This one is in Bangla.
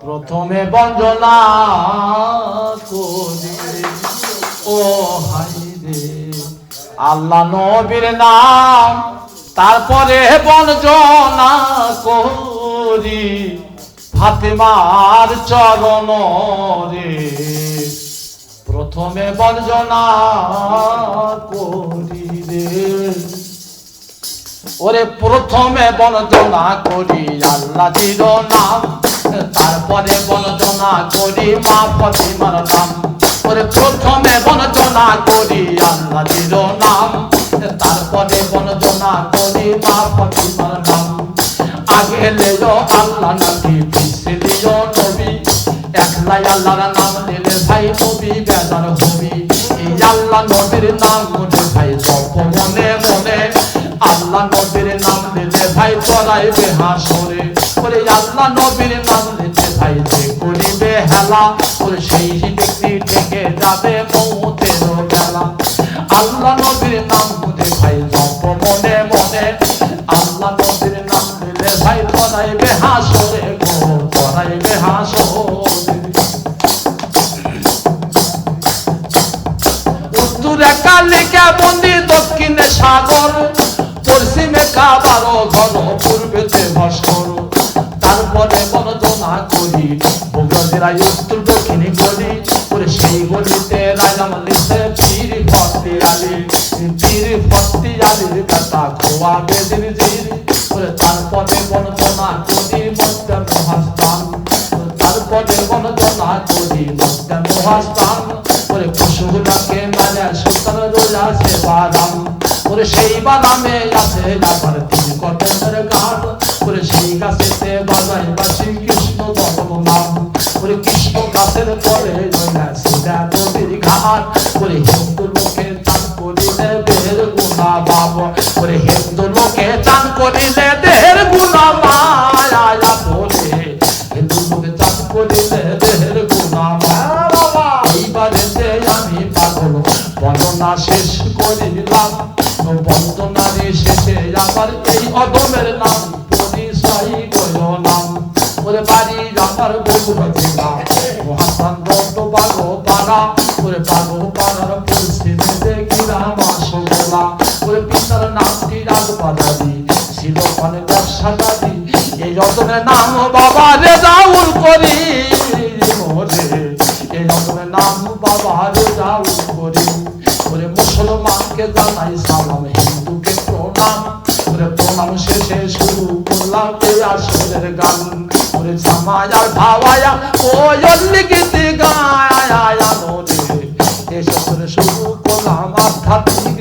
প্রথমে বঞ্জনা করি। ও হাই রে আল্লাহ নবীর নাম, তারপরে বঞ্জনা করি। ফাতেমার চরণ রে, প্রথমে বঞ্জনা করি রে। ওরে প্রথমে বন্দনা করি, আল্লাহ জির নাম। তারপরে বন্দনা করি মা ফতিমার নাম ওরে প্রথমে বন্দনা করি, আল্লাহ জির নাম। তারপরে বন্দনা করি মা ফতিমার নাম আগে লেলো আল্লাহ নবী পিছে লিও নবী। একলাই আল্লাহর নাম নিলে ভাই নবী বেদার হবি। এই আল্লাহ নবীর নাম মনে ভাই জপ মনে মনে। আল্লাহ নবীর নাম নিলে ভাই চড়াইবে হাসরে ওরে আল্লাহ নবীর নাম নিতে ভাই যে করিবে হেলা। ওরে সেই ব্যক্তি থেকে যাবে মৌতের বেলা। আল্লাহ নবীর নাম মনে ভাই জপ মনে মনে। আল্লাহ নবীর নাম নিলে ভাই চড়াইবে হাসরে গো চড়াইবে হাসরে। উত্তরে কালিকা বন্দি দক্ষিণে সাগর, পশ্চিমে কাবার বনজনা করি। বগজেরাই উত্তর, দক্ষিণে গলি করে সেই গলিতে রাজাম লিখে পীর ভক্তি আলী। পীর আলীর কথা খোয়া বেদির জির। তারপরে করি মহাস্থান তারপরে করি মহাস্থান ওরে মানে সুতার রোজা ওরে সেই বাদামে আছে আবার তিন পরে রইলা সিধা নদীর ঘাট, ওরে হিন্দু লোকে চান করিলে দেহের গুণা বাব ওরে হিন্দু লোকে চান করিলে দেহের গুণা মায়া বলে, হিন্দু লোকে চান করিলে দেহের গুণা মায়া এইবারে আমি পাগল। বর্ণনা শেষ করিলাম। বন্দনারে শেষে আমার এই অদমের নাম। পরিচয় গয় নাম। ওরে বাড়ি আমার বগুড়া জেলা দত্ত বাগো পাড়া ওরে বাগো পাড়ার পরিস্থিতি দেখিলাম আসলা ওরে পিতার নামটি রাজবাদারি ছিল মানে ব্যবসাদারি এই অদমের নাম বাবা রে রাউল করি, ওরে এই রকমের নাম বাবা রে রাউল করি। ওরে মুসলমানকে জানাই সালাম, হিন্দুকে প্রণাম। ওরে প্রণাম শেষে শুরু করলাম এই আসরের গান। ওরে জামায়ার ভাবায়া, ও অল্লিগিতে গায়া নদী এসব শুরু করলাম আধ্যাত্মিক